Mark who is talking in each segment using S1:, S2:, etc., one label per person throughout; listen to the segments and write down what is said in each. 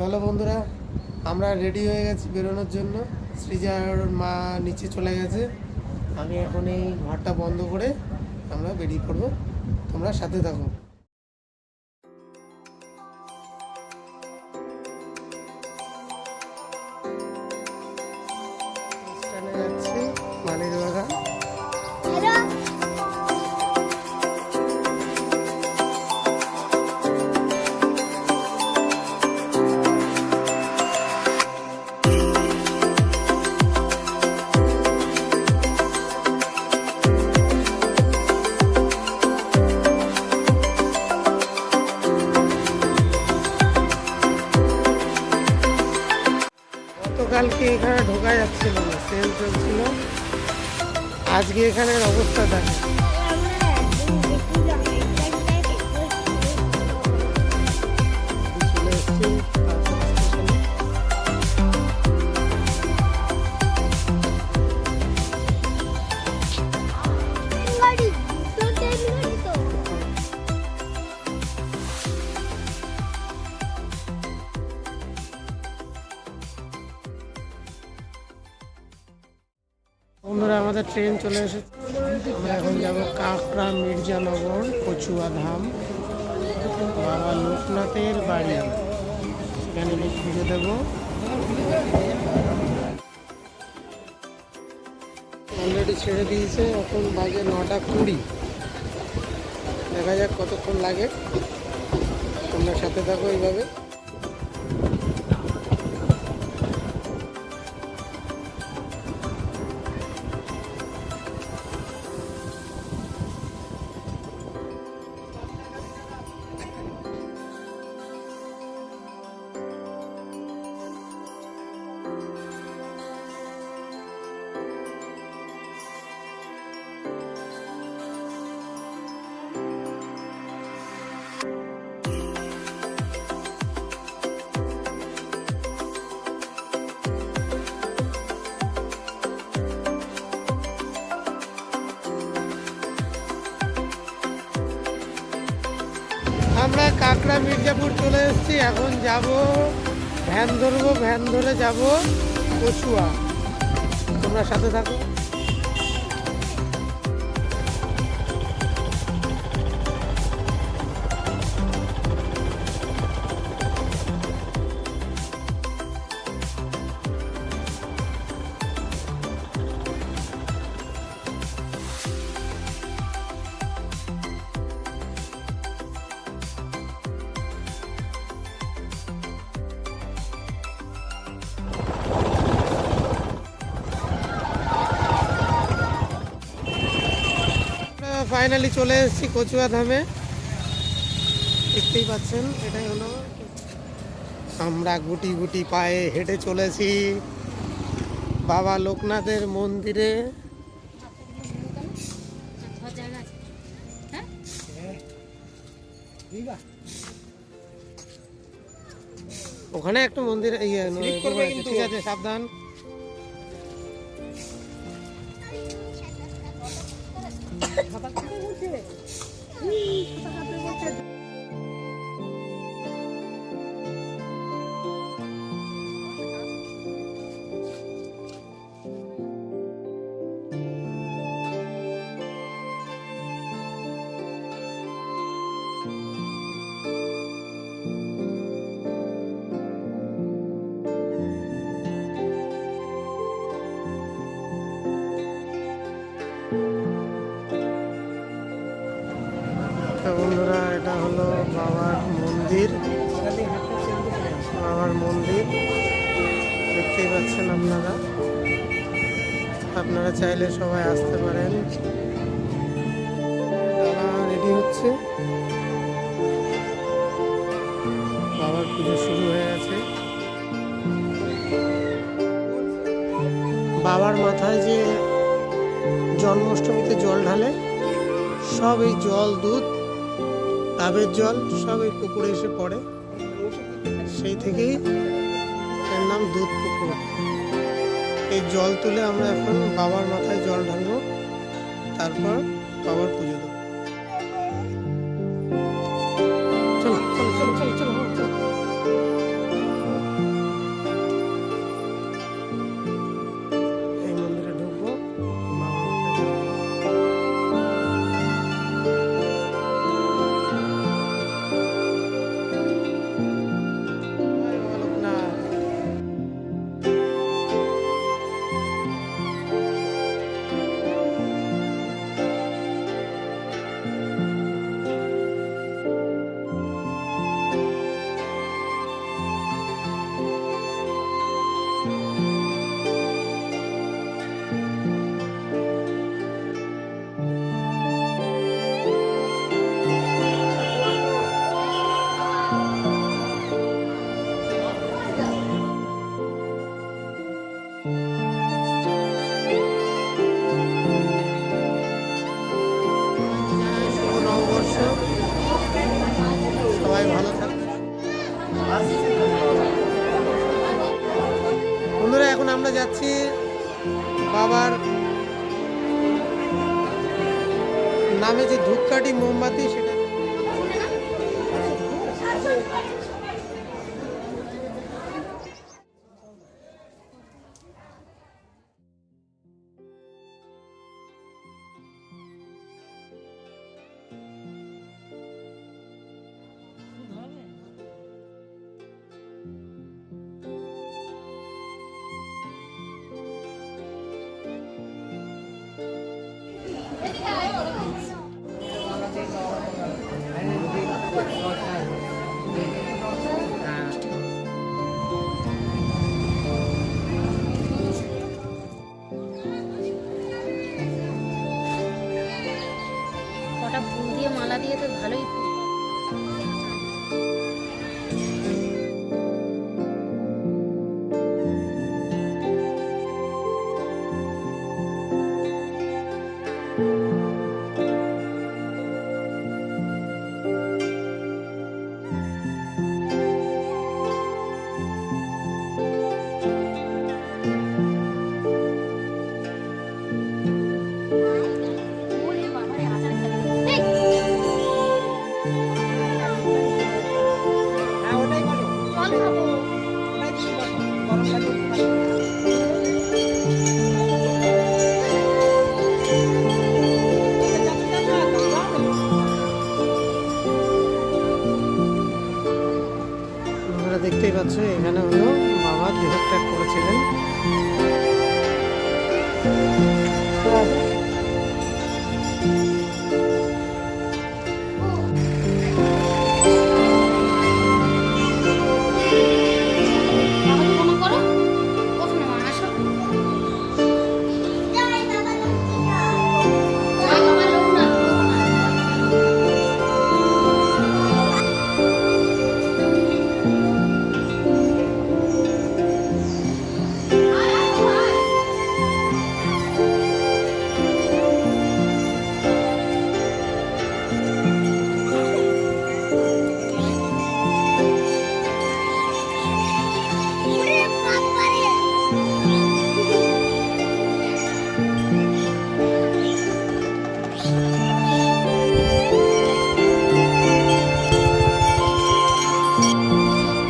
S1: Hello বন্ধুরা, আমরা ready হয়ে গেছি বেরোনোর জন্য। সৃজার মা নিচে চলে গেছে। আমি এখন এই ঘরটা বন্ধ করে আমরা বেরিয়ে পড়ব। তোমরা সাথে থাকো। ঢোকা যাচ্ছিল না সেল চলছিল। আজকে এখানের অবস্থা দেখো। বন্ধুরা, আমাদের ট্রেন চলে এসেছে। আমরা এখন যাব কাঁকড়া মির্জানগর কচুয়া ধাম। বাবা লোকনাথের বাড়ি। সেখানে গিয়ে খুঁজে দেবো। অলরেডি ছেড়ে দিয়েছে, এখন বাজে নটা কুড়ি। দেখা যাক কতক্ষণ লাগে। তোমরা সাথে থাকো এইভাবে। আমরা কাকড়া মির্জাপুর চলে এসেছি, এখন যাব, ভ্যান ধরবো, ভ্যান ধরে যাব কচুয়া তোমরা সাথে থাকো। ফাইনালি চলে এসেছি কচুয়া ধামে। দেখতেই পাচ্ছেন এটাই হলো আমরা গুটি গুটি পায়ে হেঁটে চলেছি বাবা লোকনাথের মন্দিরে। ওখানে একটা মন্দির ইয়ে কি ঠিক আছে সাবধান। 私でもっ。পাচ্ছেন আপনারা। আপনারা চাইলে সবাই আসতে পারেন। রেডি হচ্ছে। বাবার পুজো শুরু হয়ে গেছে। বাবার মাথায় যে জন্মাষ্টমীতে জল ঢালে, সব এই জল, দুধ ডাবের জল, সব এই পুকুরে এসে পড়ে। সেই থেকেই এর নাম দুধ এই জল তুলে আমরা এখন বাবার মাথায় জল ঢালবো। তারপর বাবার পুজো। এখন আমরা যাচ্ছি বাবার নামে যে ধূপকাঠি মোমবাতি সেটা পাচ্ছ এখানে হলো বাবা দেহত্যাগ করেছিলেন।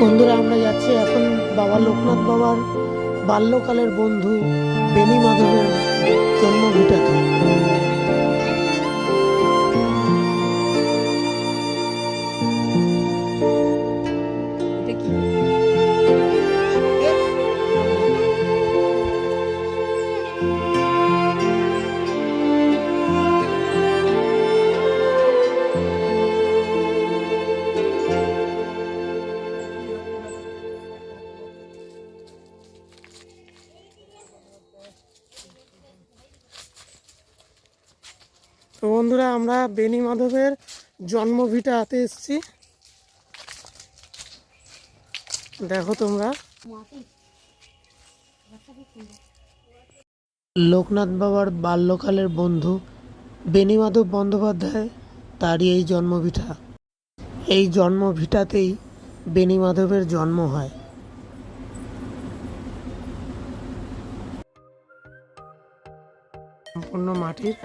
S1: বন্ধুরা আমরা যাচ্ছি এখন বাবা লোকনাথ বাবার বাল্যকালের বন্ধু বেনি মাধবের জন্মভিটাতে তো বন্ধুরা আমরা বেনি মাধবের জন্মভিটাতে এসেছি। দেখো তোমরা। লোকনাথ বাবার বাল্যকালের বন্ধু বেনিমাধব বন্দ্যোপাধ্যায় তারই এই জন্মভিটা। এই জন্মভিটাতেই বেনিমাধবের জন্ম হয়। সম্পূর্ণ মাটির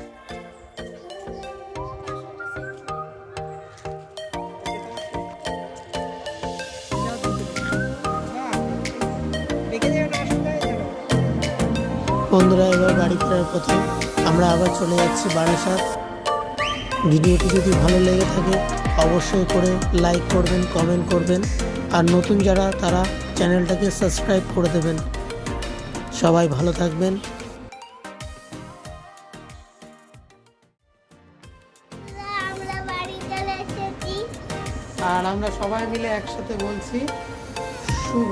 S1: বন্ধুরা এবার বাড়ি ফেরার পথে আমরা আবার চলে যাচ্ছি বারাসাত। ভিডিওটি যদি ভালো লেগে থাকে অবশ্যই করে লাইক করবেন কমেন্ট করবেন। আর নতুন যারা তারা চ্যানেলটাকে সাবস্ক্রাইব করে দেবেন। সবাই ভালো থাকবেন। আর আমরা সবাই মিলে একসাথে বলছি শুভ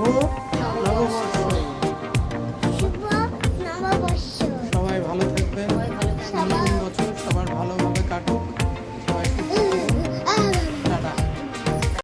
S1: নববর্ষ।